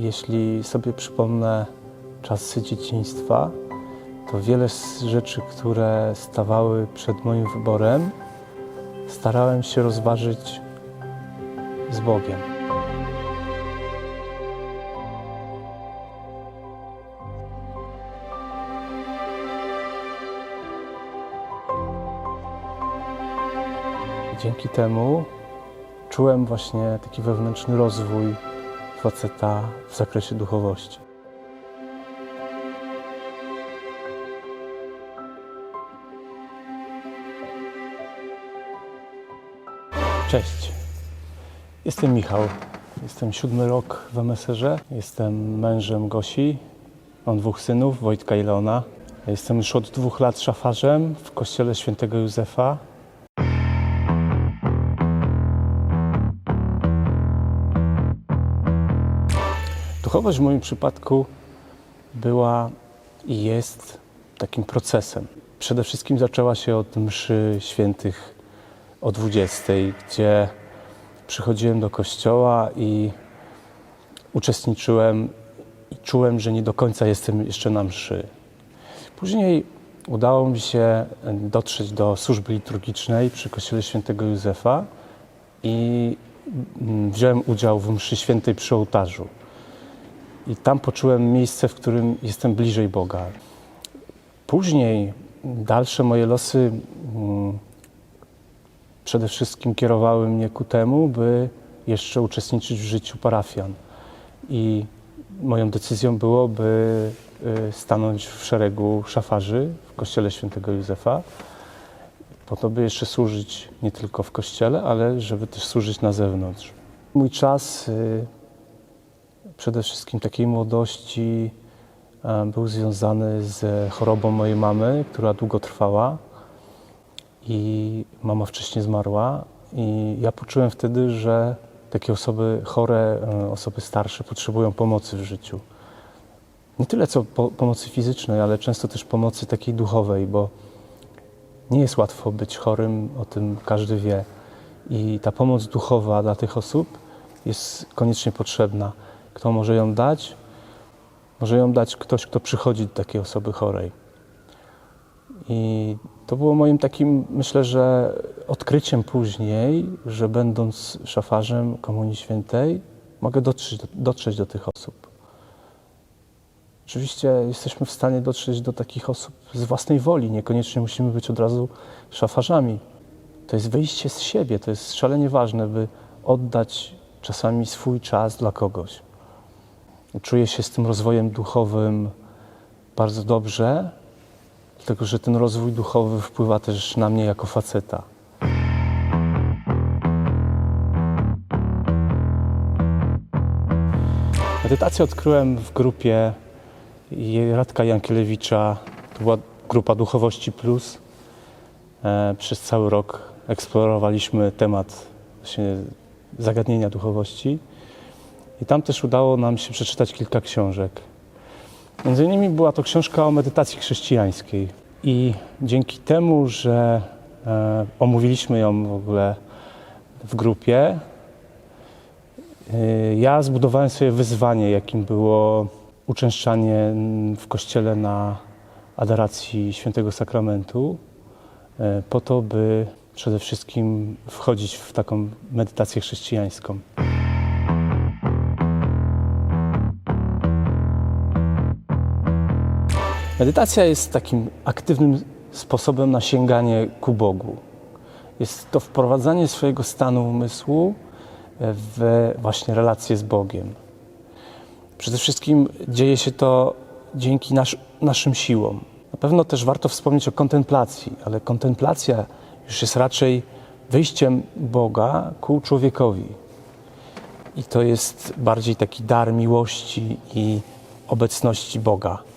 Jeśli sobie przypomnę czasy dzieciństwa, to wiele z rzeczy, które stawały przed moim wyborem, starałem się rozważyć z Bogiem. Dzięki temu czułem właśnie taki wewnętrzny rozwój faceta w zakresie duchowości. Cześć, jestem Michał. Jestem siódmy rok w MSR. Jestem mężem Gosi. Mam dwóch synów, Wojtka i Leona. Jestem już od dwóch lat szafarzem w kościele świętego Józefa. Duchowość w moim przypadku była i jest takim procesem. Przede wszystkim zaczęła się od mszy świętych o 20, gdzie przychodziłem do kościoła i uczestniczyłem i czułem, że nie do końca jestem jeszcze na mszy. Później udało mi się dotrzeć do służby liturgicznej przy kościele świętego Józefa i mm, wziąłem udział w mszy świętej przy ołtarzu. I tam poczułem miejsce, w którym jestem bliżej Boga. Później dalsze moje losy mm, przede wszystkim kierowały mnie ku temu, by jeszcze uczestniczyć w życiu parafian. I moją decyzją było, by y, stanąć w szeregu szafarzy w kościele świętego Józefa, po to, by jeszcze służyć nie tylko w kościele, ale żeby też służyć na zewnątrz. Mój czas y, przede wszystkim takiej młodości e, był związany z chorobą mojej mamy, która długo trwała i mama wcześniej zmarła i ja poczułem wtedy, że takie osoby chore, e, osoby starsze potrzebują pomocy w życiu. Nie tyle co po pomocy fizycznej, ale często też pomocy takiej duchowej, bo nie jest łatwo być chorym, o tym każdy wie. I ta pomoc duchowa dla tych osób jest koniecznie potrzebna. Kto może ją dać? Może ją dać ktoś, kto przychodzi do takiej osoby chorej. I to było moim takim, myślę, że odkryciem później, że będąc szafarzem Komunii Świętej, mogę dotrzeć do, dotrzeć do tych osób. Oczywiście jesteśmy w stanie dotrzeć do takich osób z własnej woli, niekoniecznie musimy być od razu szafarzami. To jest wyjście z siebie, to jest szalenie ważne, by oddać czasami swój czas dla kogoś. Czuję się z tym rozwojem duchowym bardzo dobrze, dlatego że ten rozwój duchowy wpływa też na mnie jako faceta. Medytację odkryłem w grupie Radka Jankielewicza. To była grupa Duchowości Plus. E, Przez cały rok eksplorowaliśmy temat zagadnienia duchowości. I tam też udało nam się przeczytać kilka książek. Między innymi była to książka o medytacji chrześcijańskiej. I dzięki temu, że e, omówiliśmy ją w ogóle w grupie, e, ja zbudowałem sobie wyzwanie, jakim było uczęszczanie w kościele na adoracji świętego sakramentu, e, po to, by przede wszystkim wchodzić w taką medytację chrześcijańską. Medytacja jest takim aktywnym sposobem na sięganie ku Bogu. Jest to wprowadzanie swojego stanu umysłu w właśnie relację z Bogiem. Przede wszystkim dzieje się to dzięki nasz, naszym siłom. Na pewno też warto wspomnieć o kontemplacji, ale kontemplacja już jest raczej wyjściem Boga ku człowiekowi. I to jest bardziej taki dar miłości i obecności Boga.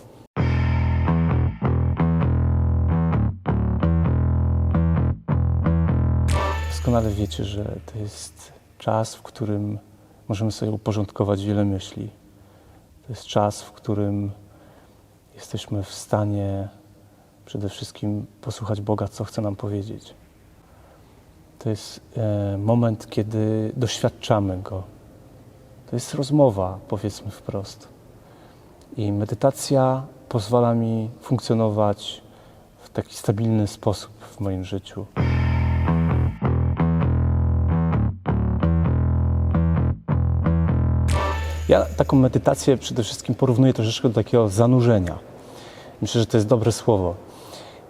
Doskonale wiecie, że to jest czas, w którym możemy sobie uporządkować wiele myśli. To jest czas, w którym jesteśmy w stanie przede wszystkim posłuchać Boga, co chce nam powiedzieć. To jest e, moment, kiedy doświadczamy Go. to jest rozmowa, powiedzmy wprost. I medytacja pozwala mi funkcjonować w taki stabilny sposób w moim życiu. Ja taką medytację przede wszystkim porównuję troszeczkę do takiego zanurzenia. Myślę, że to jest dobre słowo.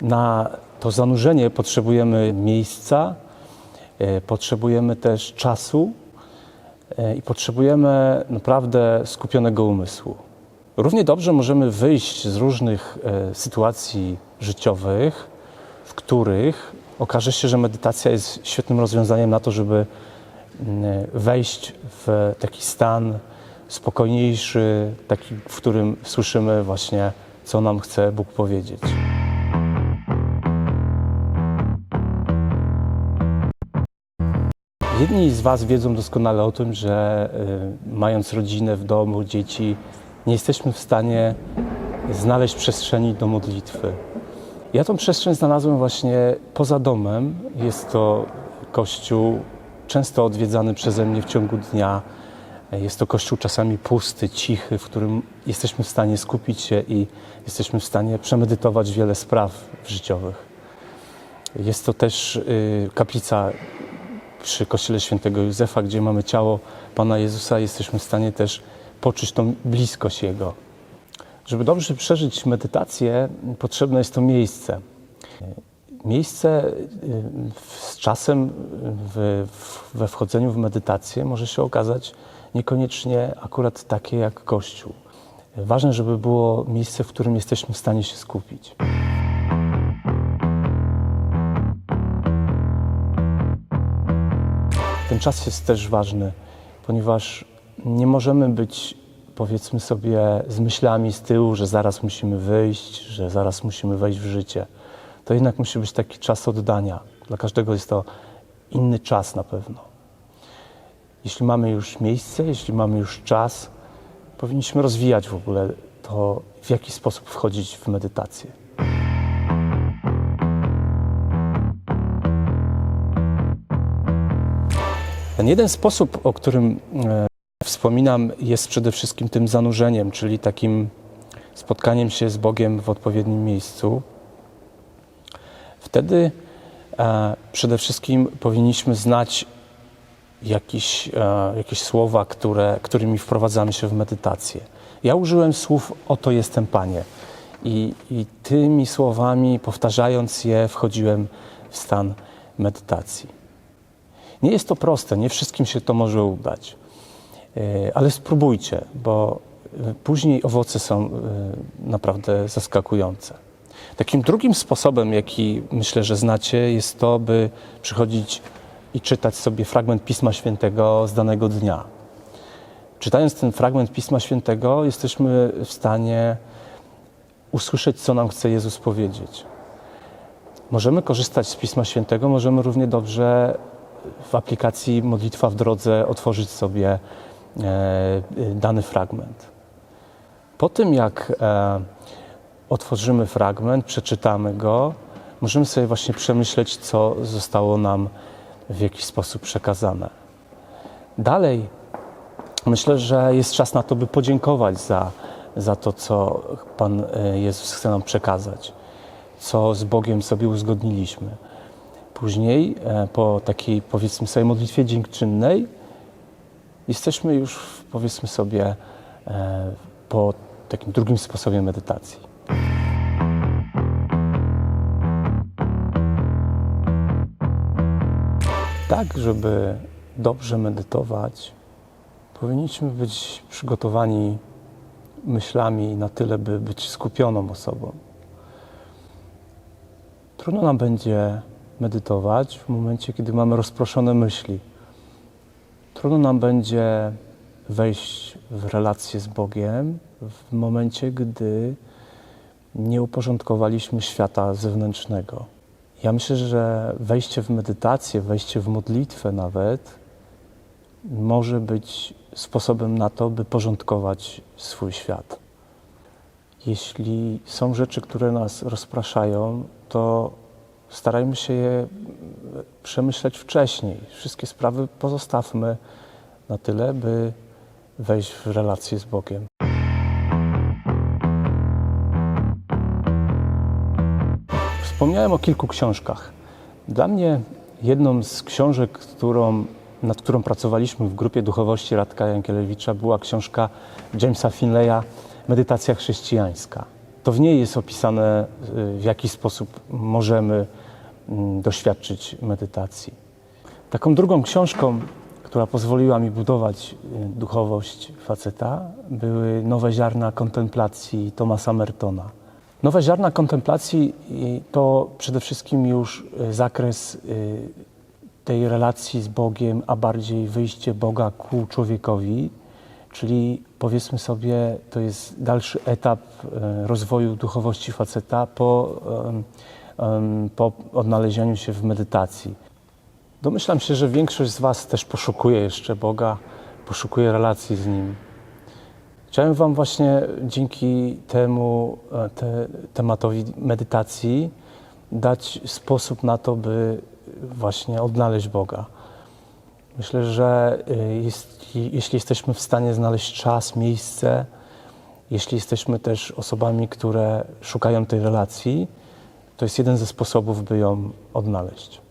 Na to zanurzenie potrzebujemy miejsca, e, potrzebujemy też czasu e, i potrzebujemy naprawdę skupionego umysłu. Równie dobrze możemy wyjść z różnych e, sytuacji życiowych, w których okaże się, że medytacja jest świetnym rozwiązaniem na to, żeby mm, wejść w taki stan spokojniejszy, taki, w którym słyszymy właśnie, co nam chce Bóg powiedzieć. Jedni z Was wiedzą doskonale o tym, że y, mając rodzinę w domu, dzieci, nie jesteśmy w stanie znaleźć przestrzeni do modlitwy. Ja tą przestrzeń znalazłem właśnie poza domem. Jest to kościół często odwiedzany przeze mnie w ciągu dnia. Jest to kościół czasami pusty, cichy, w którym jesteśmy w stanie skupić się i jesteśmy w stanie przemedytować wiele spraw życiowych. Jest to też y, kaplica przy kościele świętego Józefa, gdzie mamy ciało Pana Jezusa, jesteśmy w stanie też poczuć tą bliskość Jego. Żeby dobrze przeżyć medytację, potrzebne jest to miejsce. Miejsce y, z czasem w, we wchodzeniu w medytację może się okazać niekoniecznie akurat takie jak Kościół. Ważne, żeby było miejsce, w którym jesteśmy w stanie się skupić. Ten czas jest też ważny, ponieważ nie możemy być, powiedzmy sobie, z myślami z tyłu, że zaraz musimy wyjść, że zaraz musimy wejść w życie. To jednak musi być taki czas oddania. Dla każdego jest to inny czas na pewno. Jeśli mamy już miejsce, jeśli mamy już czas, powinniśmy rozwijać w ogóle to, w jaki sposób wchodzić w medytację. Ten jeden sposób, o którym e, wspominam, jest przede wszystkim tym zanurzeniem, czyli takim spotkaniem się z Bogiem w odpowiednim miejscu. Wtedy e, przede wszystkim powinniśmy znać jakieś, e, jakieś słowa, które, którymi wprowadzamy się w medytację. Ja użyłem słów Oto jestem Panie. I, I tymi słowami, powtarzając je, wchodziłem w stan medytacji. Nie jest to proste, nie wszystkim się to może udać, E, ale spróbujcie, bo e, później owoce są naprawdę zaskakujące. Takim drugim sposobem, jaki myślę, że znacie, jest to, by przychodzić i czytać sobie fragment Pisma Świętego z danego dnia. Czytając ten fragment Pisma Świętego, jesteśmy w stanie usłyszeć, co nam chce Jezus powiedzieć. Możemy korzystać z Pisma Świętego, możemy równie dobrze w aplikacji Modlitwa w drodze otworzyć sobie e, dany fragment. Po tym, jak e, otworzymy fragment, przeczytamy go, możemy sobie właśnie przemyśleć, co zostało nam w jakiś sposób przekazane. Dalej, myślę, że jest czas na to, by podziękować za, za to, co Pan e, Jezus chce nam przekazać, co z Bogiem sobie uzgodniliśmy. Później, e, po takiej powiedzmy sobie modlitwie dziękczynnej, jesteśmy już powiedzmy sobie e, po takim drugim sposobie medytacji. Tak, żeby dobrze medytować, powinniśmy być przygotowani myślami na tyle, by być skupioną osobą. Trudno nam będzie medytować w momencie, kiedy mamy rozproszone myśli. Trudno nam będzie wejść w relację z Bogiem w momencie, gdy nie uporządkowaliśmy świata zewnętrznego. Ja myślę, że wejście w medytację, wejście w modlitwę nawet może być sposobem na to, by porządkować swój świat. Jeśli są rzeczy, które nas rozpraszają, to starajmy się je przemyśleć wcześniej. Wszystkie sprawy pozostawmy na tyle, by wejść w relację z Bogiem. Wspomniałem o kilku książkach. Dla mnie jedną z książek, którą, nad którą pracowaliśmy w grupie duchowości Radka Jankielewicza, była książka Jamesa Finleya Medytacja chrześcijańska. To w niej jest opisane, y, w jaki sposób możemy mm, doświadczyć medytacji. Taką drugą książką, która pozwoliła mi budować y, duchowość faceta, były Nowe ziarna kontemplacji Thomasa Mertona. Nowe ziarna kontemplacji y, to przede wszystkim już y, zakres y, tej relacji z Bogiem, a bardziej wyjście Boga ku człowiekowi, czyli powiedzmy sobie, to jest dalszy etap e, rozwoju duchowości faceta po, po odnalezieniu się w medytacji. Domyślam się, że większość z Was też poszukuje jeszcze Boga, poszukuje relacji z Nim. Chciałem Wam właśnie dzięki temu e, te, tematowi medytacji dać sposób na to, by właśnie odnaleźć Boga. Myślę, że jest, jeśli jesteśmy w stanie znaleźć czas, miejsce, jeśli jesteśmy też osobami, które szukają tej relacji, to jest jeden ze sposobów, by ją odnaleźć.